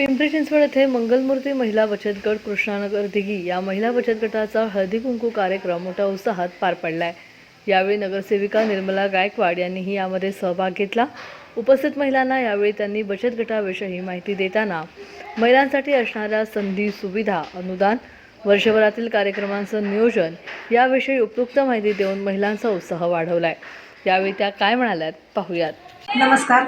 पिंपरी चिंचवड येथे मंगलमूर्ती महिला बचत गट कृष्णानगर दिघी या महिला बचत गटाचा हळदी कुंकू कार्यक्रम मोठ्या उत्साहात पार पडलाय. यावेळी नगरसेविका निर्मला गायकवाड यांनीही यामध्ये सहभाग घेतला. उपस्थित महिलांना यावेळी त्यांनी बचत गटाविषयी माहिती देताना महिलांसाठी असणाऱ्या संधी सुविधा अनुदान वर्षभरातील कार्यक्रमांचं नियोजन याविषयी उपयुक्त माहिती देऊन महिलांचा उत्साह वाढवलाय. यावेळी त्या काय म्हणाल्यात पाहूयात. नमस्कार.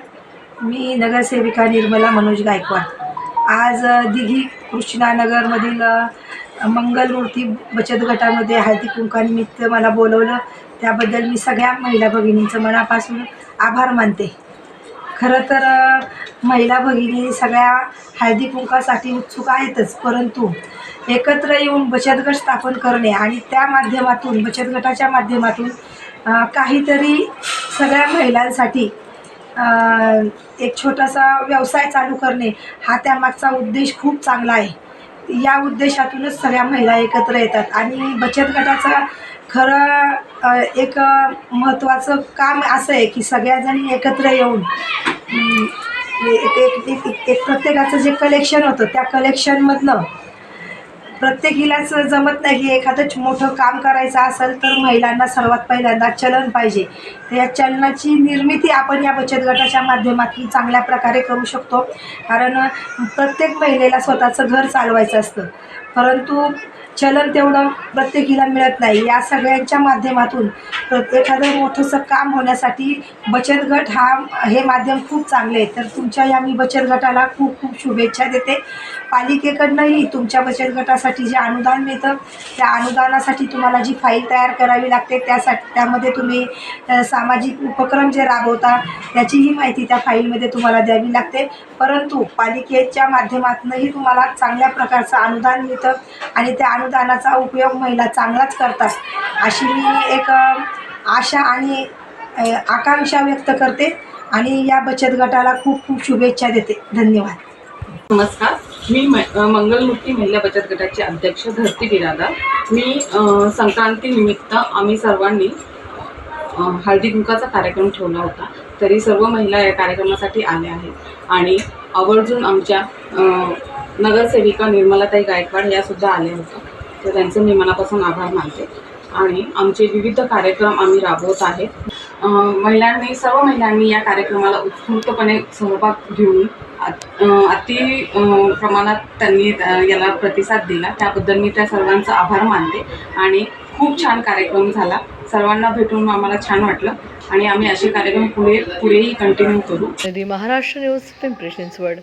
मी नगरसेविका निर्मला मनोज गायकवाड. आज दिघी कृष्णानगरमधील अ, मंगलमूर्ती बचत गटामध्ये हळदी कुंकानिमित्त मला बोलवलं. त्याबद्दल मी सगळ्या महिला भगिनींचं मनापासून आभार मानते. खरं तर महिला भगिनी सगळ्या हळदी कुंकासाठी उत्सुक आहेतच. परंतु एकत्र येऊन बचत गट स्थापन करणे आणि त्या माध्यमातून बचत गटाच्या माध्यमातून काहीतरी सगळ्या महिलांसाठी एक छोटासा व्यवसाय चालू करणे हा त्यामागचा उद्देश खूप चांगला आहे. या उद्देशातूनच सगळ्या महिला एकत्र येतात आणि बचत गटाचं खरं एक महत्त्वाचं काम असं आहे की सगळ्याजणी एकत्र येऊन एक एक एक एक- एक प्रत्येकाचं जे कलेक्शन होतं त्या कलेक्शनमधनं प्रत्येकीलाच जमत नाही की एखादं मोठं काम करायचं असेल तर महिलांना सर्वात पहिल्यांदा चलन पाहिजे. या चलनाची निर्मिती आपण या बचत गटाच्या माध्यमातून चांगल्या प्रकारे करू शकतो. कारण प्रत्येक महिलेला स्वतःचं घर चालवायचं असतं. परंतु चलन तेवढं प्रत्येकीला मिळत नाही. या सगळ्यांच्या माध्यमातून एखादं मोठंसं काम होण्यासाठी बचत गट हा हे माध्यम खूप चांगले आहे. तर तुमच्या या मी बचत गटाला खूप खूप शुभेच्छा देते. पालिकेकडनंही तुमच्या बचत गटासाठी जे अनुदान मिळतं त्या अनुदानासाठी तुम्हाला जी फाईल तयार करावी लागते त्यासाठी त्यामध्ये तुम्ही सामाजिक उपक्रम जे राबवता त्याचीही माहिती त्या फाईलमध्ये तुम्हाला द्यावी लागते. परंतु पालिकेच्या माध्यमातूनही तुम्हाला चांगल्या प्रकारचं अनुदान मिळतं आणि त्या अनुदानाचा उपयोग महिला चांगलाच करतात. अशी मी एक आशा आणि आकांक्षा व्यक्त करते आणि या बचत गटाला खूप खूप शुभेच्छा देते. धन्यवाद. नमस्कार. मी म मंगलमूर्ती महिला बचत गटाचे अध्यक्ष धरती बिरादार मी संक्रांतीनिमित्त आम्ही सर्वांनी हळदी कुंकाचा कार्यक्रम ठेवला होता. तरी सर्व महिला या कार्यक्रमासाठी आल्या आहेत. आणि आवर्जून आमच्या नगरसेविका निर्मलाताई गायकवाड यासुद्धा आल्या होत्या. तर त्यांचं मी मनापासून आभार मानते. आणि आमचे विविध कार्यक्रम आम्ही राबवत आहेत. महिलांनी सर्व महिलांनी या कार्यक्रमाला उत्स्फूर्तपणे सहभाग घेऊन अति प्रमाणात त्यांनी याला प्रतिसाद दिला. त्याबद्दल मी त्या सर्वांचा आभार मानते आणि खूप छान कार्यक्रम झाला. सर्वांना भेटून आम्हाला छान वाटलं आणि आम्ही असे कार्यक्रम पुढे पुढेही कंटिन्यू करू. महाराष्ट्र न्यूज पिंपरी चिंचवड.